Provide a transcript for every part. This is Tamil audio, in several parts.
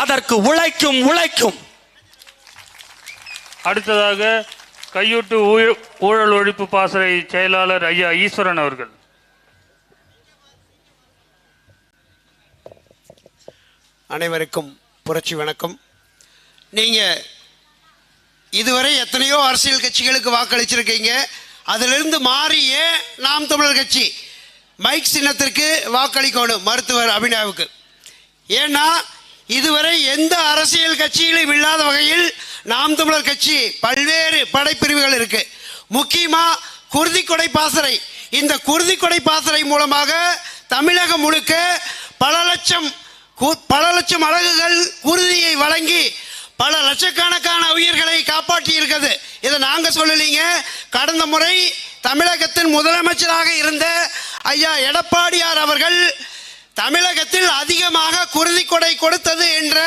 அதற்கு உழைக்கும் உழைக்கும். அடுத்ததாக கையூட்டு ஊழ- ஊழல் ஒழிப்பு பாசறை செயலாளர் ஐயா ஈஸ்வரன் அவர்கள். அனைவருக்கும் புரட்சி வணக்கம். நீங்கள் இதுவரை எத்தனையோ அரசியல் கட்சிகளுக்கு வாக்களிச்சிருக்கீங்க. அதிலிருந்து மாறிய நாம் தமிழர் கட்சி மைக் சின்னத்திற்கு வாக்களிக்கணும் மருத்துவர் அபிநயாவுக்கு? ஏன்னா இதுவரை எந்த அரசியல் கட்சியிலும் இல்லாத வகையில் நாம் தமிழர் கட்சி பல்வேறு படைப்பிரிவுகள் இருக்கு. முக்கியமா குருதி கொடை பாசறை. இந்த குருதி கொடை பாசறை மூலமாக தமிழகம் முழுக்க பல லட்சம் கு- பல லட்சம் அலகுகள் குருதியை வழங்கி பல லட்சக்கணக்கான உயிர்களை காப்பாற்றி இருக்குது இதை நாங்க சொல்லலீங்க. கடந்த முறை தமிழகத்தின் முதலமைச்சராக இருந்த ஐயா எடப்பாடியார் அவர்கள் தமிழகத்தில் அதிகமாக குருதி கொடை கொடுத்தது என்ற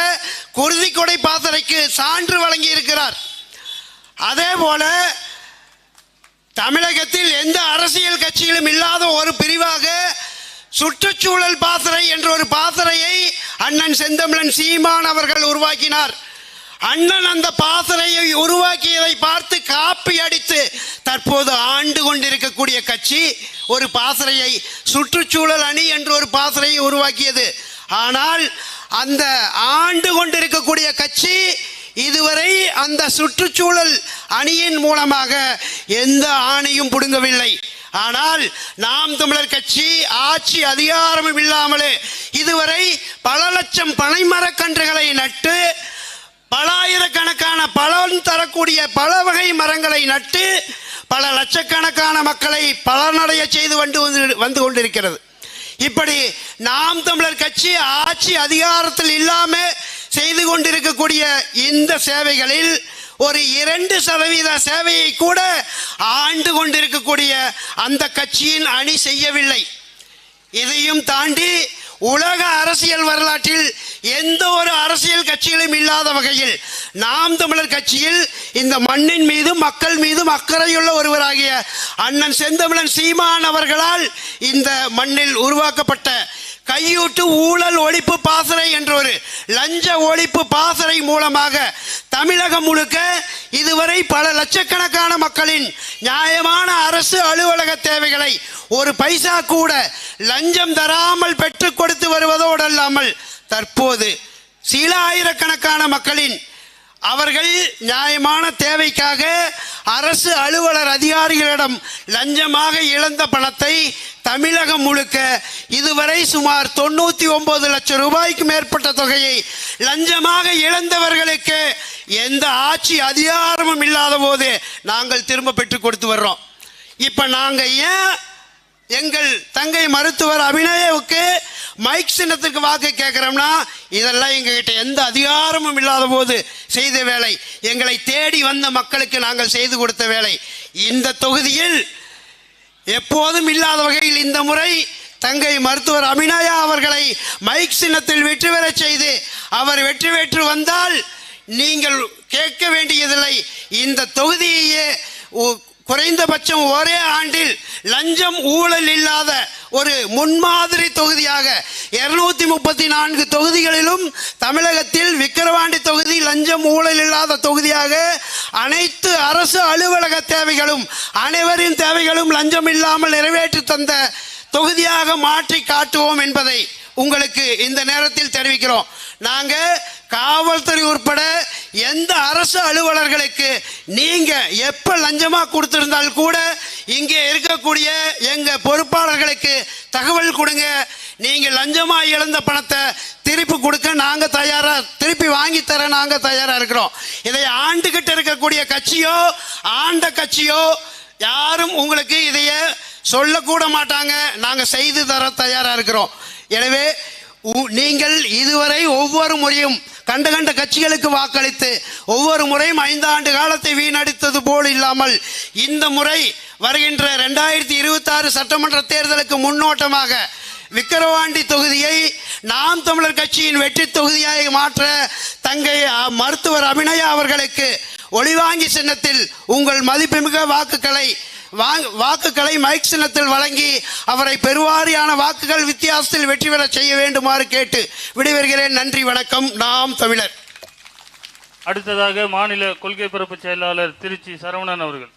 குருதி கொடை பாசறைக்கு சான்று வழங்கி இருக்கிறார் அதே போல தமிழகத்தில் எந்த அரசியல் கட்சியிலும் இல்லாத ஒரு பிரிவாக சுற்றுச்சூழல் பாசறை என்ற ஒரு பாசறையை அண்ணன் செந்தமிழன் சீமான் அவர்கள் உருவாக்கினார். அண்ணன் அந்த பாசறையை உருவாக்கியதை பார்த்து காப்பி அடித்து தற்போது ஆண்டு கொண்டிருக்கக்கூடிய கட்சி ஒரு பாசறையை சுற்றுச்சூழல் அணி என்று ஒரு பாசறையை உருவாக்கியது. ஆனால் அந்த ஆண்டு கொண்டிருக்கக்கூடிய கட்சி இதுவரை அந்த சுற்றுச்சூழல் அணியின் மூலமாக எந்த ஆணையும் புடுங்கவில்லை. ஆனால் நாம் தமிழர் கட்சி ஆட்சி அதிகாரமும் இல்லாமலே இதுவரை பல லட்சம் பனைமரக்கன்றுகளை நட்டு பலன் பல வகை மரங்களை நட்டு பல லட்சக்கணக்கான மக்களை பலனடைய செய்து வந்து வந்து- வந்து கொண்டிருக்கிறது. இப்படி நாம் தமிழர் கட்சி ஆட்சி அதிகாரத்தில் இல்லாம செய்து கொண்டிருக்கக்கூடிய இந்த சேவைகளில் ஒரு இரண்டு சதவீத சேவையை கூட ஆண்டு கொண்டிருக்கக்கூடிய அந்த கட்சியின் அணி செய்யவில்லை. இதையும் தாண்டி உலக அரசியல் வரலாற்றில் எந்த ஒரு அரசியல் கட்சிகளும் இல்லாத வகையில் நாம் தமிழர் கட்சியில் இந்த மண்ணின் மீது மக்கள் மீதும் அக்கறையுள்ள ஒருவராகிய அண்ணன் செந்தமிழன் சீமான் அவர்களால் இந்த மண்ணில் உருவாக்கப்பட்ட கையூட்டு ஊழல் ஒழிப்பு பாசறை என்ற ஒரு லஞ்ச ஒழிப்பு பாசறை மூலமாக தமிழகம் முழுக்க இதுவரை பல லட்சக்கணக்கான மக்களின் நியாயமான அரசு அலுவலக தேவைகளை ஒரு பைசா கூட லஞ்சம் தராமல் பெற்றுக் கொடுத்து வருவதோடு அல்லாமல் தற்போது சில ஆயிரக்கணக்கான மக்களின் அவர்கள் நியாயமான தேவைக்காக அரசு அலுவலர் அதிகாரிகளிடம் லஞ்சமாக இழந்த பணத்தை தமிழகம் முழுக்க இதுவரை சுமார் தொண்ணூற்றி ஒன்பது லட்சம் ரூபாய்க்கு மேற்பட்ட தொகையை லஞ்சமாக இழந்தவர்களுக்கு எந்த ஆட்சி அதிகாரமும் இல்லாத போது நாங்கள் திரும்ப பெற்றுக் கொடுத்து வர்றோம். இப்போ நாங்கள் ஏன் எங்கள் தங்கை மருத்துவர் அபிநயவுக்கு மைக் சின்னத்துக்கு வாக்கு கேட்குறோம்னா இதெல்லாம் எங்ககிட்ட எந்த அதிகாரமும் இல்லாத போது செய்த வேலை. எங்களை தேடி வந்த மக்களுக்கு நாங்கள் செய்து கொடுத்த வேலை. இந்த தொகுதியில் எப்போதும் இல்லாத வகையில் இந்த முறை தங்கை மருத்துவர் அபிநயா அவர்களை மைக் சின்னத்தில் வெற்றி பெறச் செய்து அவர் வெற்றி பெற்று வந்தால் நீங்கள் கேட்க வேண்டியதில்லை. இந்த தொகுதியையே குறைந்தபட்சம் ஒரே ஆண்டில் லஞ்சம் ஊழல் இல்லாத ஒரு முன்மாதிரி தொகுதியாக இருநூத்தி முப்பத்தி நான்கு தொகுதிகளிலும் தமிழகத்தில் விக்கிரவாண்டி தொகுதி லஞ்சம் ஊழல் இல்லாத தொகுதியாக அனைத்து அரசு அலுவலக தேவைகளும் அனைவரின் தேவைகளும் லஞ்சம் இல்லாமல் நிறைவேற்றி தந்த தொகுதியாக மாற்றி காட்டுவோம் என்பதை உங்களுக்கு இந்த நேரத்தில் தெரிவிக்கிறோம். நாங்க காவல்துறை உட்பட எந்த அரசு அலுவலர்களுக்கு நீங்க எப்ப லஞ்சமா கொடுத்திருந்தால் கூட இங்கே இருக்கக்கூடிய எங்க பொறுப்பாளர்களுக்கு தகவல் கொடுங்க. நீங்கள் லஞ்சமாக இழந்த பணத்தை திருப்பி கொடுக்க நாங்கள் தயாராக திருப்பி வாங்கி தர நாங்கள் தயாராக இருக்கிறோம். இதை ஆண்டுகிட்டு இருக்கக்கூடிய கட்சியோ ஆண்ட கட்சியோ யாரும் உங்களுக்கு இதைய சொல்லக்கூட மாட்டாங்க. நாங்கள் செய்து தர தயாராக இருக்கிறோம். எனவே உ- நீங்கள் இதுவரை ஒவ்வொரு முறையும் கண்ட கண்ட கட்சிகளுக்கு வாக்களித்து ஒவ்வொரு முறையும் ஐந்து ஆண்டு காலத்தை வீணடித்தது போல் இல்லாமல் இந்த முறை வருகின்ற ரெண்டாயிரத்தி இருபத்தாறு சட்டமன்ற தேர்தலுக்கு முன்னோட்டமாக விக்கிரவாண்டி தொகுதியை நாம் தமிழர் கட்சியின் வெற்றி தொகுதியாக மாற்ற தங்கை அ, மருத்துவர் அபிநயா அவர்களுக்கு ஒளிவாங்கி சின்னத்தில் உங்கள் மதிப்புமிக வாக்குகளை வாக்குகளை மைக் சின்னத்தில் வழங்கி அவரை பெருவாரியான வாக்குகள் வித்தியாசத்தில் வெற்றி பெறச் செய்ய வேண்டுமாறு கேட்டு விடைபெறுகிறேன். நன்றி வணக்கம். நாம் தமிழர். அடுத்ததாக மாநில கொள்கை பரப்பு செயலாளர் திருச்சி சரவணன் அவர்கள்.